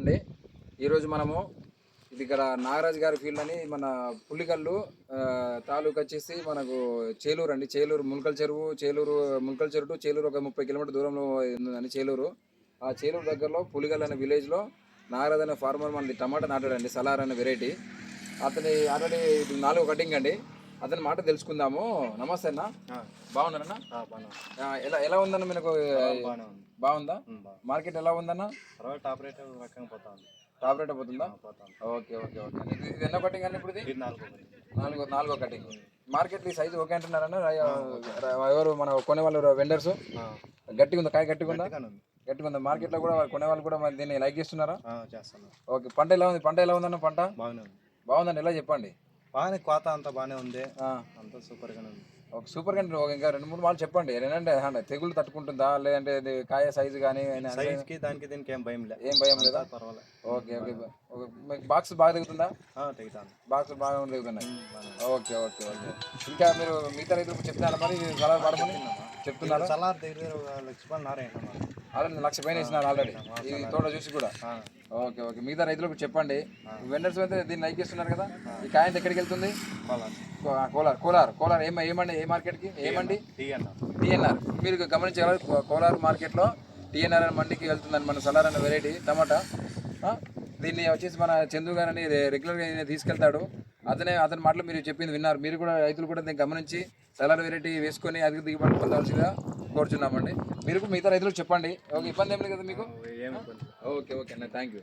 అండి ఈరోజు మనము ఇది ఇక్కడ నాగరాజ్ గారి ఫీల్డ్ అని మన పుల్లికల్లు తాలూకు వచ్చేసి మనకు చేలూరు అండి. చేలూరు ముల్కల్ చెరువు చేలూరు ముల్కల్ చెరువు చేలూరు ఒక ముప్పై కిలోమీటర్ దూరంలో ఉందండి చేలూరు. ఆ చేలూరు దగ్గరలో పులిగల్ అనే విలేజ్లో నాగరాజ్ అనే ఫార్మర్ మనది టమాటా నాటాడండి సలార్ అనే వెరైటీ. అతని ఆల్రెడీ నాలుగు కటింగ్ అండి. అతని మాట తెలుసుకుందాము. నమస్తే అన్న. బాగున్నారన్న ఎలా ఎలా ఉందన్న మీకు? బాగుందా. మార్కెట్ ఎలా ఉందన్న? టాప్ రేట్ టాప్ రేట్ పోతుందా? Okay okay okay. ఇది ఎన్నో కటింగ్ అండి ఇప్పుడు నాలుగు. నాలుగో కటింగ్ మార్కెట్ ఈ సైజు ఓకే అంటున్నారన్న? ఎవరు మన కొనే వాళ్ళు వెండర్స్ గట్టిగా ఉందా? కాయ గట్టిగా ఉందా. గట్టిగా ఉందా? మార్కెట్లో కూడా కొనే వాళ్ళు కూడా దీన్ని లైక్ చేస్తున్నారా? ఓకే పంట ఎలా ఉంది? పంట ఎలా ఉందన్న పంట? బాగుందండి ఎలా చెప్పండి? బాగానే కోత అంతా బాగానే ఉంది. అంతా సూపర్ గానే ఉంది. ఒక సూపర్ కంటే ఒక ఇంకా రెండు మూడు మాటలు చెప్పండి. ఏంటంటే తెగులు తట్టుకుంటుందా? లేదంటే ఇది కాయ సైజు కానీ సైజ్కి దానికి దీనికి ఏం భయం లే. ఏం భయం లేదా? అంతా పర్వాలే. Okay okay. బాక్స్ బాగా దిగుతుందా? ఆ, తెగుతాను బాక్స్ బాగా దిగుతున్నాయి. Okay okay okay. ఇంకా మీరు మిగతా రైతులకు చెప్తున్నారా మరి? సలహా చెప్తున్నారా? సలార్ దగ్గర దగ్గర ఒక లక్ష రూపాయలు నారాయణ. ఆల్రెడీ లక్ష పైన ఇచ్చినారు ఆల్రెడీ. ఇది తోట చూసి కూడా. Okay okay. మిగతా రైతులకు చెప్పండి. వెండర్స్ అయితే దీన్ని లైక్ ఇస్తున్నారు కదా. ఈ కాయంత ఎక్కడికి వెళ్తుంది? కోలార్. కోలార్. కోలార్. ఏమ ఏమండి? ఏ మార్కెట్కి ఏమండి? టిఎన్ఆర్ మీరు గమనించగలరు కోలార్ మార్కెట్లో టిఎన్ఆర్ అనే మండికి వెళ్తుందని మన సలార్ అనే వెరైటీ టమాటా? దీన్ని వచ్చేసి మన చందు గారని రెగ్యులర్గా తీసుకెళ్తాడు. అతనే అతని మాటలు మీరు చెప్పింది విన్నారు. మీరు కూడా రైతులు కూడా దీన్ని గమనించి సలార్ వెరైటీ వేసుకొని అధిక దిగుబడి పొందాల్సిందిగా కోరుచున్నామండి. మీరు మిగతా రైతులకు చెప్పండి. ఓకే ఇబ్బంది ఏం లేదు కదా మీకు? ఏమి. ఓకే ఓకే అన్న. Thank you.